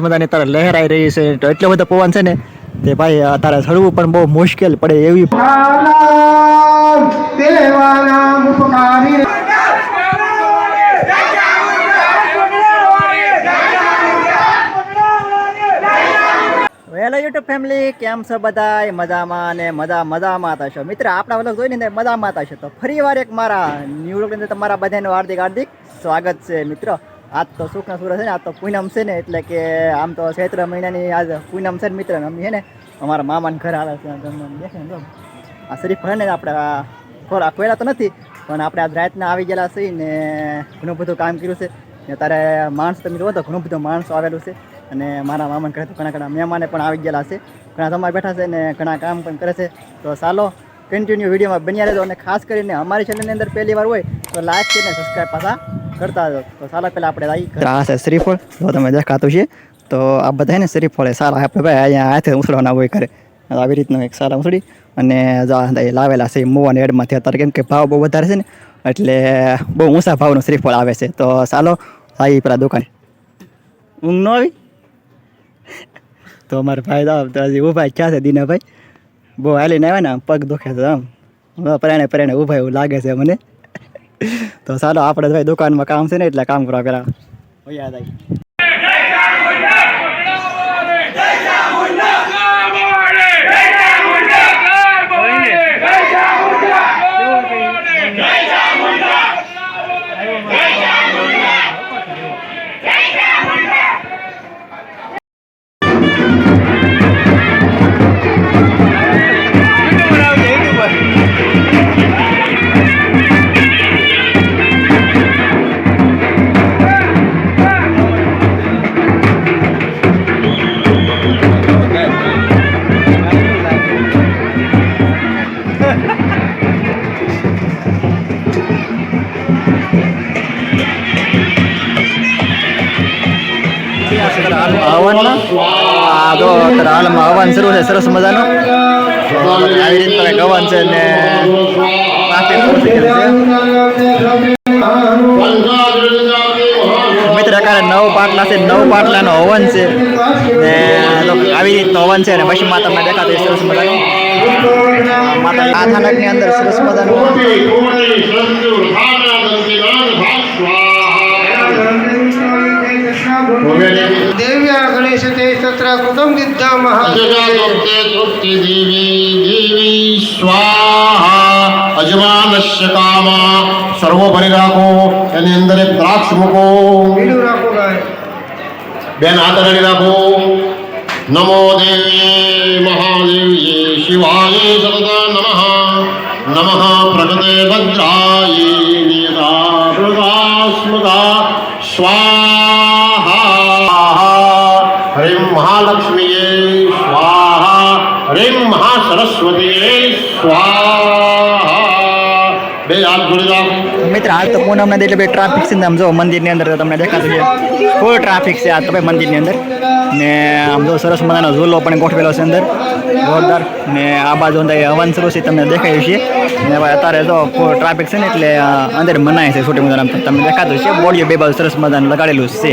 સરસ મજાની તારે લહેરાઈ રહી છે. એટલો બધો પવન છે ને તે ભાઈ અત્યારે ચડવું પણ બહુ મુશ્કેલ પડે એવી વેલો યુટ્યુબ ફેમિલી કેમ છો બધા મજામાં ને મજા મજામાં થશો મિત્ર આપણા વલગ જોઈને મજામાં થશો તો ફરી વાર એક મારા ન્યૂ બ્લોગની અંદર તમારા બધાનું હાર્દિક હાર્દિક સ્વાગત છે મિત્રો. આજ તો સુખના સુરત છે ને, આજ તો પૂનમ છે ને, એટલે કે આમ તો ચૈત્ર મહિનાની આજ પૂનમ છે ને મિત્ર ને છે ને? અમારા મામાને ઘર આવે છે, આ શરીફ છે ને, આપણે ખોરાક ખોયેલા તો નથી, પણ આપણે આજ રાતના આવી ગયેલા છીએ ને, ઘણું બધું કામ કર્યું છે. ને તારે માણસ, તમે જોવો તો ઘણું બધું માણસો આવેલું છે. અને મારા મામાને ઘરે તો ઘણા ઘણા મહેમાને પણ આવી ગયેલા છે. ઘણા તમારે બેઠા છે ને, ઘણા કામ પણ કરે છે. તો ચાલો કન્ટિન્યુ વિડીયોમાં બન્યા રહેજો. અને ખાસ કરીને અમારી ચેનલની અંદર પહેલી વાર હોય, તો લાઈક ને સબસ્ક્રાઈબ પાછા. કરતા તો આવી શ્રીફળ, જો તમે દેખાતું છે, તો આ બધા ને શ્રીફળ સારા આપણે ભાઈ, અહીંયા હાથે ઉછળવાના હોય કરે આવી રીતનું એક સારા ઉછળી અને એ લાવેલા છે મોવાને એડમાંથી અત્યારે કેમ કે ભાવ બહુ વધારે છે ને, એટલે બહુ ઊંચા ભાવનું શ્રીફળ આવે છે. તો ચાલો આવી પેલા દુકાને. ઊંઘ ન આવી? તો અમારા ભાઈ તો હજી ઊભા ક્યાં છે દીનાભાઈ. બહુ હાલીને આવ્યા ને પગ દુખે છે આમ. પરાણે પરાણે ઊભા એવું લાગે છે મને. તો ચાલો આપણે ભાઈ દુકાનમાં કામ છે ને એટલે કામ કરવા પેલા. યાદ આવી આ જો અત્યારે હાલમાં હવન શરૂ છે, સરસ મજાનો. આવી રીતનું હવન છે ને છે. મિત્ર કારણે નવ પાટલા છે, નવ પાટલાનો હવન છે. ને આવી રીતનું હવન છે ને પછીમાં તમને દેખાતો સરસ મજાનો. માતા આ થાનકની અંદર સરસ મજાનું. દેવ્યા ગણેશ તે તત્ર કૃતમ વિદ્યા મહા દેવી સ્વાહા અજમાનશ્ય કામા. સર્વોપરી રાખો એની અંદર એક દ્રાક્ષ મૂકો. બેન હાથરણી રાખો. નમો દેવી મહાદેવી શિવાય સતત નમઃ. નમઃ પ્રગતે ભદ્રાય બે હાથ જોડી રાખો મિત્ર હાલ તો પૂનમના એટલે ભાઈ ટ્રાફિક છે ને આમ જો મંદિરની અંદર તમને દેખાતું છે. ફૂલ ટ્રાફિક છે આ તો ભાઈ મંદિરની અંદર. ને આમ જો સરસ મજાનો ઝૂલો પણ ગોઠવેલો છે અંદર. જોરદાર. ને આ બાજુ અંદર હવન શરૂ છે તમને દેખાય છે. ને ભાઈ અત્યારે જો ફૂલ ટ્રાફિક છે ને એટલે અંદર મનાય છે છોટી મજાના તમને દેખાતું છે. બોડીઓ બે બાજુ સરસ મજાનું લગાડેલું છે.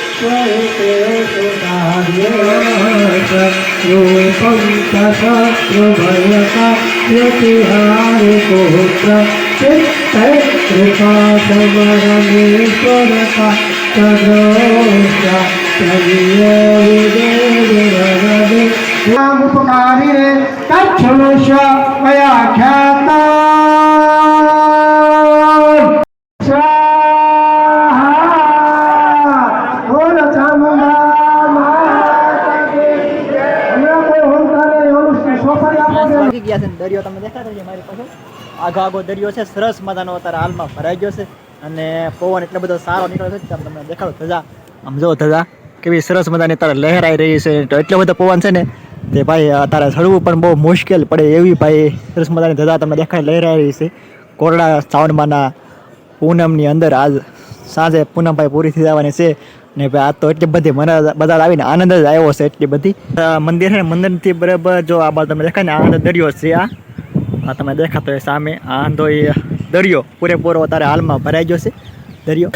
स्वहिते रूपं तशत्रुभयता यतिहारिपुत्र चित्तकृपा समरमेश्वरता तदोषा उपकारिणे तच्छमस्य मया ख्याता ગયા છે ને દરિયો તમે દેખાતો છે મારી પાસે. આગો આગો દરિયો છે, સરસ મજાનો અત્યારે હાલમાં ભરાઈ ગયો છે અને પવન એટલો બધો સારો નીકળ્યો છે કે તમને દેખાડો ધજા. આમ જો ધજા, કેવી સરસ મજાની અત્યારે લહેરાઈ રહી છે તો એટલો બધો પવન છે ને તે ભાઈ અત્યારે ચડવું પણ બહુ મુશ્કેલ પડે એવી ભાઈ સરસ મજાની ધજા તમને દેખાય લહેરાઈ રહી છે. કોરડા શ્રાવણમાંના પૂનમની અંદર આજ સાંજે પૂનમભાઈ પૂરી થઈ જવાની છે. ને ભાઈ આ તો એટલી બધી મને બધા આવીને આનંદ જ આવ્યો છે એટલી બધી. મંદિર છે મંદિરથી બરાબર જો આ બાજુ તમે દેખાય ને આનંદ દરિયો છે આ. આ તમે દેખાતો હોય સામે, આ આંધો એ દરિયો પૂરેપૂરો અત્યારે હાલમાં ભરાઈ ગયો છે, દરિયો.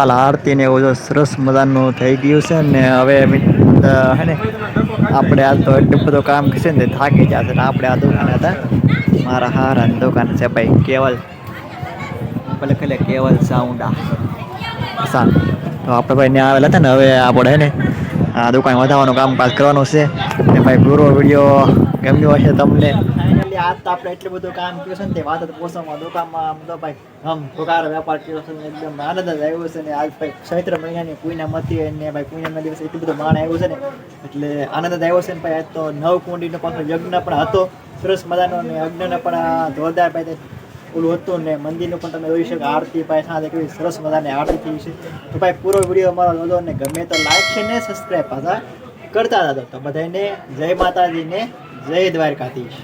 હાલ આરતી ને એવું સરસ મજાનું થઈ ગયું છે ને હવે હે ને, આપણે આ તો એટલું બધું કામ છે ને થાકી જશે ને આપણે આ દુકાન હતા. મારા હારાની દુકાન છે ભાઈ, કેવલ. ભલે ખાલી કેવલ સાઉન્ડા સારું. તો આપણે ભાઈ ત્યાં આવેલા હતા ને, હવે આપણે ને દુકાન વધારવાનું કામકાજ કરવાનું છે. અને ભાઈ પૂરો વીડિયો ગમ્યો હશે તમને. આજ તો આપણે એટલું બધું કામ કર્યું છે ને તે વાત પોસવામાં દુકાનમાં આમ તો ભાઈ આમ પગાર વેપાર કર્યો છે એકદમ આનંદ જ આવ્યો છે ને આજ ભાઈ ચૈત્ર મહિનાની પૂનમ મતી અને ભાઈ પૂનમના દિવસે એટલું બધું માણ આવ્યું છે ને, એટલે આનંદ જ આવ્યો છે ને ભાઈ આજ તો નવ કુંડીનો પાછો યજ્ઞ પણ હતો. સરસ મજાનો અને યજ્ઞનો પણ જોરદાર ભાઈ ઓલું હતું ને મંદિરનું પણ તમે જોઈ શકો, આરતી ભાઈ સાંજે કેવી સરસ મજાની આરતી થઈ છે. તો ભાઈ પૂરો વીડિયો અમારો જોજો ને ગમે તો લાઈક છે ને સબસ્ક્રાઈબ પાછા કરતા હતા તો બધાને જય માતાજી ને જય દ્વારકાધીશ.